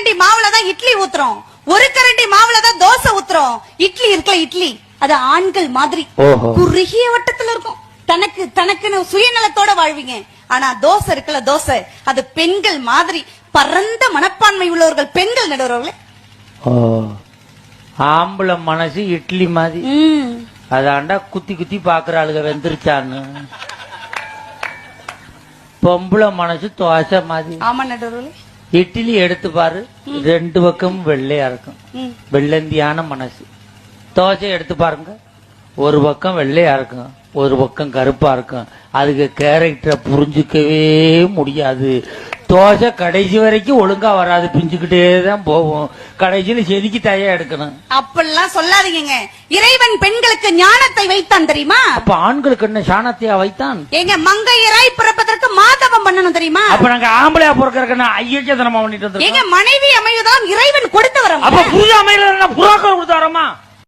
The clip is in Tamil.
கரண்டி மாவுல தான் இட்லி ஊத்துறோம். ஒரு கரண்டி மாவுல தான் தோசை ஊத்துறோம். இட்லி இருக்குல்ல இட்லி. அது ஆண்கள் மாதிரி. குறுகிய வட்டத்துல இருக்கும். தனக்கு தனக்குன்னு சுயநலத்தோட வாழ்வீங்க. ஆனா தோசை இருக்குல்ல தோசை. அது பெண்கள் மாதிரி பரந்த மனப்பான்மை உள்ளவர்கள் பெண்கள் நடுவர்களே. ஆம்பளை மனசு இட்லி மாதிரி. அதாண்டா குத்தி குத்தி பாக்குற ஆளுக வெந்துருச்சான்னு. பொம்பளை மனசு தோசை மாதிரி. ஆமா நடுவர்களே. இட்லி எடுத்து பாரு ரெண்டு பக்கமும் வெள்ளையா இருக்கும் வெள்ளந்தியான மனசு. தோசை எடுத்து பாருங்க ஒரு பக்கம் வெள்ளையா இருக்கும் ஒரு பக்கம் கருப்பா இருக்கும் அதுக்கு கேரக்டரை புரிஞ்சுக்கவே முடியாது. தோசை கடைசி வரைக்கும் ஒழுங்கா வராது பிஞ்சுக்கிட்டே தான் போகும். கடைசியில செதுக்கி தயா எடுக்கணும். அப்படிலாம் சொல்லாதீங்க இறைவன் பெண்களுக்கு ஞானத்தை வைத்தான் தெரியுமா? அப்ப ஆண்களுக்கு என்ன சாணத்தையா வைத்தான்? எங்க மங்கையராய் பிறப்பதற்கு மாதவம் பண்ணணும் தெரியுமா? அப்ப நாங்க ஆம்பளையா பொறுக்கிறதுக்கு ஐயச்சதனமா பண்ணிட்டு எங்க வந்திருக்கோம் மனைவி அமைவுதான் இறைவன் கொடுத்து வர அப்ப